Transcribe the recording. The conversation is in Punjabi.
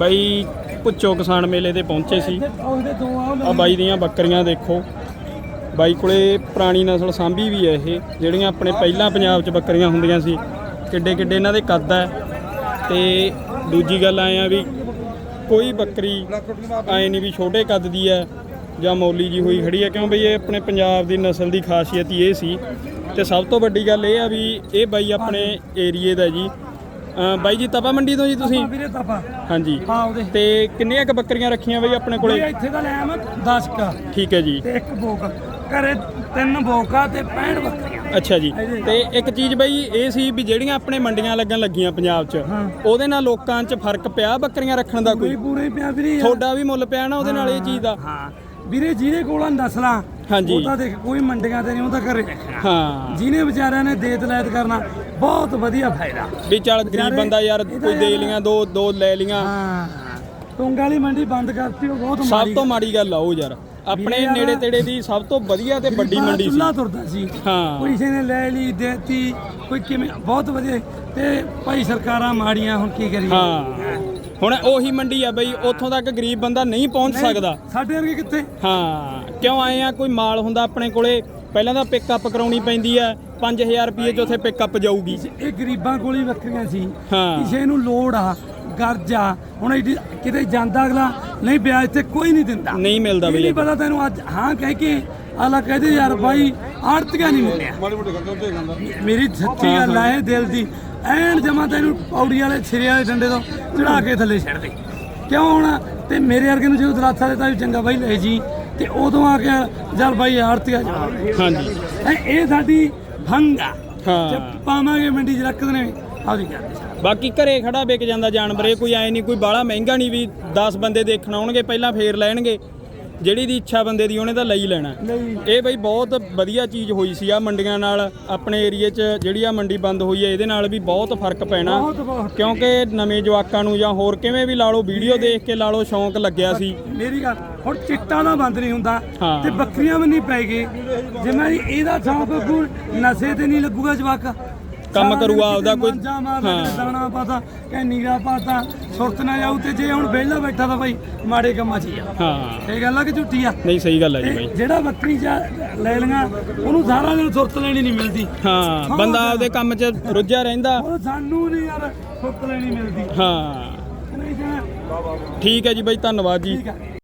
ਬਾਈ ਪੁੱਚੋ ਕਿਸਾਨ ਮੇਲੇ ਤੇ ਪਹੁੰਚੇ ਸੀ। ਆ ਬਾਈ ਦੀਆਂ ਬੱਕਰੀਆਂ ਦੇਖੋ। ਬਾਈ ਕੋਲੇ ਪੁਰਾਣੀ ਨਸਲ ਸਾਂਭੀ ਵੀ ਹੈ ਇਹ, ਜਿਹੜੀਆਂ ਆਪਣੇ ਪਹਿਲਾਂ ਪੰਜਾਬ 'ਚ ਬੱਕਰੀਆਂ ਹੁੰਦੀਆਂ ਸੀ। ਕਿੱਡੇ ਕਿੱਡੇ ਇਹਨਾਂ ਦੇ ਕੱਦ ਹੈ। ਤੇ ਦੂਜੀ ਗੱਲ ਆਏ ਆ ਵੀ ਕੋਈ ਬੱਕਰੀ ਆਏ ਨਹੀਂ ਵੀ ਛੋਟੇ ਕੱਦ ਦੀ ਹੈ ਜਾਂ ਮੌਲੀ ਜੀ ਹੋਈ ਖੜੀ ਹੈ, ਕਿਉਂ ਬਈ ਇਹ ਆਪਣੇ ਪੰਜਾਬ ਦੀ ਨਸਲ ਦੀ ਖਾਸੀਅਤ ਹੀ ਇਹ ਸੀ। ਤੇ ਸਭ ਤੋਂ ਵੱਡੀ ਗੱਲ ਇਹ ਆ ਵੀ ਇਹ ਬਾਈ ਆਪਣੇ ਏਰੀਏ ਦਾ ਜੀ। ਅ, ਬਾਈ ਜੀ ਤਪਾ ਮੰਡੀ ਤੋਂ ਜੀ ਤੁਸੀਂ? ਵੀਰੇ ਤਪਾ। ਹਾਂਜੀ। ਹਾਂ ਉਹਦੇ। ਤੇ ਕਿੰਨੀਆਂ ਕ ਬੱਕਰੀਆਂ ਰੱਖੀਆਂ ਬਈ ਆਪਣੇ ਇਹ ਕੋਲੇ ਇੱਥੇ ਦਾ ਲੈ ਮੈਂ 10 ਕਾ। ਠੀਕ ਹੈ ਜੀ। ਤੇ ਇੱਕ ਬੋਕ। ਘਰੇ ਤਿੰਨ ਬੋਕਾ ਤੇ 65 ਬੱਕਰੀਆਂ। ਅੱਛਾ ਜੀ। ਤੇ ਇੱਕ ਚੀਜ਼ ਬਈ ਇਹ ਸੀ ਵੀ ਜਿਹੜੀਆਂ ਆਪਣੇ ਮੰਡੀਆਂ ਲੱਗਣ ਲੱਗੀਆਂ ਪੰਜਾਬ 'ਚ। ਉਹਦੇ ਨਾਲ ਲੋਕਾਂ 'ਚ ਫ਼ਰਕ ਪਿਆ ਬੱਕਰੀਆਂ ਰੱਖਣ ਦਾ ਪੂਰੇ ਕੋਈ ਪੂਰੇ ਪਿਆ ਵੀਰੇ। ਯਾਰ। ਤੁਹਾਡਾ ਵੀ ਮੁੱਲ ਪਿਆ ਨਾ ਉਹਦੇ ਨਾਲ ਇਹ ਚੀਜ਼ ਦਾ? ਹਾਂ। ਵੀਰੇ ਜਿਹਦੇ ਕੋਲ ਨਸਲਾਂ ਹਾਂਜੀ। ਉਹ ਤਾਂ ਦੇਖ ਕੋਈ ਮੰਡੀਆਂ ਤੇ ਨਹੀਂ ਉਹ ਤਾਂ ਘਰੇ ਰੱਖਣਾ ਹਾਂ। ਜਿਹਨੇ ਵਿਚਾਰਿਆਂ ਨੇ ਦੇਤ ਲੈਤ ਕਰਨਾ ਬਹੁਤ ਵਧੀਆ ਫਾਇਦਾ। ਵੀ ਚੱਲ ਗਰੀਬ ਬੰਦਾ ਯਾਰ ਕੋਈ ਦੇ ਲੀਆਂ ਦੋ ਦੋ ਲੈ ਲੀਆਂ ਹਾਂ। ਟੁੰਗ ਵਾਲੀ ਮੰਡੀ ਬੰਦ ਕਰਤੀ ਉਹ ਬਹੁਤ ਸਭ ਮਾੜੀ ਤੋਂ ਮਾੜੀ ਗੱਲ ਆ ਉਹ ਯਾਰ। ਆਪਣੇ ਯਾਰ- ਨੇੜੇ ਤੇੜੇ ਦੀ ਸਭ ਤੋਂ ਵਧੀਆ ਤੇ ਵੱਡੀ ਮੰਡੀ ਸੀ। ਚੁੱਲ੍ਹਾ ਤੁਰਦਾ ਸੀ। ਹਾਂ। ਕੋਈ ਕਿਸੇ ਨੇ ਲੈ ਲਈ ਦੇਤੀ ਕੋਈ ਕਿਵੇਂ ਬਹੁਤ ਵਧੀਆ। ਤੇ ਭਾਈ ਸਰਕਾਰਾਂ ਮਾੜੀਆਂ ਹੁਣ ਕੀ ਕਰੀਏ? ਹਾਂ। ਹੁਣ ਉਹੀ ਮੰਡੀ ਆ ਬਈ ਉੱਥੋਂ ਤੱਕ ਗਰੀਬ ਬੰਦਾ ਨਹੀਂ ਪਹੁੰਚ ਸਕਦਾ। ਸਾਡੇ ਵਰਗੇ ਕਿੱਥੇ? ਹਾਂ। ਕਿਉਂ ਆਏ ਆ? ਕੋਈ ਮਾਲ ਹੁੰਦਾ ਆਪਣੇ ਕੋਲੇ ਪਹਿਲਾਂ ਤਾਂ ਪਿਕਅਪ ਕਰਾਉਣੀ ਪੈਂਦੀ ਆ 5000 ਰੁਪਏ 'ਚ ਉੱਥੇ ਪਿਕਅਪ ਜਾਊਗੀ। ਇਹ ਗਰੀਬਾਂ ਕੋਲ ਹੀ ਬੱਕਰੀਆਂ ਸੀ। ਹਾਂ। ਕਿਸੇ ਨੂੰ ਲੋੜ ਆ ਗਰਜ ਆ ਹੁਣ ਕਿਤੇ ਜਾਂਦਾ ਅਗਲਾ ਨਹੀਂ ਵਿਆਜ ਤੇ ਕੋਈ ਨਹੀਂ ਦਿੰਦਾ। ਨਹੀਂ ਮਿਲਦਾ ਇਹ ਬਈ ਨਹੀਂ ਪਤਾ ਤੈਨੂੰ ਅੱਜ ਹਾਂ ਕਹਿ ਕੇ ਆਲਾ ਕਹਦੇ ਯਾਰ ਬਾਈ ਆੜਤੀਆਂ ਨਹੀਂ ਮਿਲਿਆ। ਮੇਰੀ ਸੱਚੀ ਗੱਲ ਆ ਇਹ ਦਿਲ ਦੀ ਐਨ ਜਮਾ ਤੈਨੂੰ ਪੌੜੀ ਵਾਲੇ ਛਿਰੇ ਵਾਲੇ ਡੰਡੇ ਤੋਂ ਚੜਾ ਕੇ ਥੱਲੇ ਛੱਡ ਦੇ। ਕਿਉਂ ਹੁਣ? ਤੇ ਮੇਰੇ ਵਰਗੇ ਨੂੰ ਜਦੋਂ ਦਰਾਥਾ ਦਿੱਤਾ ਵੀ ਚੰਗਾ ਬਾਈ ਲੈ ਜੀ ਤੇ ਉਦੋਂ ਆ ਕੇ ਚੱਲ ਬਾਈ ਆੜਤੀਆਂ ਜਾ। ਹਾਂਜੀ। ਇਹ ਸਾਡੀ ਭੰਗ ਆ। ਹਾਂ। ਪਾਵਾਂਗੇ ਮੰਡੀ 'ਚ ਰੱਖ ਦਨੇ ਆਉਦੀ ਕਰਦੇ ਬਾਕੀ ਘਰੇ ਖੜਾ ਵਿਕ ਜਾਂਦਾ ਜਾਨਵਰ ਇਹ ਕੋਈ ਐ ਨਹੀਂ ਕੋਈ ਬਾਹਲਾ ਮਹਿੰਗਾ ਨਹੀਂ ਵੀ 10 ਬੰਦੇ ਦੇਖਣ ਆਉਣਗੇ ਪਹਿਲਾਂ ਫੇਰ ਲੈਣਗੇ। ਜਿਹੜੀ ਦੀ ਇੱਛਾ ਬੰਦੇ ਦੀ ਉਹਨੇ ਤਾਂ ਲਈ ਲੈਣਾ। ਇਹ ਬਈ ਬਹੁਤ ਵਧੀਆ ਚੀਜ਼ ਹੋਈ ਸੀ ਆ ਮੰਡੀਆਂ ਨਾਲ ਆਪਣੇ ਏਰੀਏ 'ਚ ਜਿਹੜੀ ਆ ਮੰਡੀ ਬੰਦ ਹੋਈ ਹੈ ਇਹਦੇ ਨਾਲ ਵੀ ਬਹੁਤ ਫ਼ਰਕ ਪੈਣਾ। ਕਿਉਂਕਿ ਨਵੇਂ ਜਵਾਕਾਂ ਨੂੰ ਜਾਂ ਹੋਰ ਕਿਵੇਂ ਵੀ ਲਾ ਲਓ ਵੀਡੀਓ ਦੇਖ ਕੇ ਲਾ ਲਓ ਸ਼ੌਂਕ ਲੱਗਿਆ ਸੀ। ਮੇਰੀ ਗੱਲ ਹੁਣ ਚਿੱਟਾ ਦਾ ਬੰਦ ਨਹੀਂ ਹੁੰਦਾ। ਤੇ ਬੱਕਰੀਆਂ ਵੀ ਨਹੀਂ ਪੈ ਗਏ ਜਿਵੇਂ ਇਹਦਾ ਸ਼ੌਂਕ ਕੋਈ ਨਸ਼ੇ ਤੇ ਨਹੀਂ ਲੱਗੂਗਾ ਜਵਾਕ। ਕੰਮ ਕਰੂਗਾ ਆਪਦਾ ਕੋਈ- ਹਾਂ। ਦਾਣਾ ਪਾਤਾ ਕਿ ਨੀਰਾ ਪਾਤਾ ਸੁਰਤ ਨਾ ਜਾਊ ਤੇ ਜੇ ਹੁਣ ਵਿਹਲਾ ਬੈਠਾ ਤਾਂ ਭਾਈ ਮਾੜੇ ਕੰਮਾਂ 'ਚ ਹੀ ਆ। ਹਾਂ। ਇਹ ਗੱਲ ਆ ਕਿ ਝੂਠੀ ਆ? ਨਹੀਂ ਸਹੀ ਗੱਲ ਹੈ ਜੀ ਬਾਈ। ਜਿਹੜਾ ਬੱਕਰੀ ਜਾ ਲੈ ਲਈਆਂ ਉਹਨੂੰ ਸਾਰਾ ਦਿਨ ਸੁਰਤ ਲੈਣੀ ਨਹੀਂ ਮਿਲਦੀ। ਹਾਂ ਬੰਦਾ ਆਪਦੇ ਕੰਮ 'ਚ ਰੁੱਝਿਆ ਰਹਿੰਦਾ। ਸਾਨੂੰ ਨਹੀਂ ਯਾਰ ਸੁਰਤ ਲੈਣੀ ਮਿਲਦੀ। ਹਾਂ। ਠੀਕ ਹੈ ਜੀ ਬਾਈ ਧੰਨਵਾਦ ਜੀ। ਠੀਕ ਆ।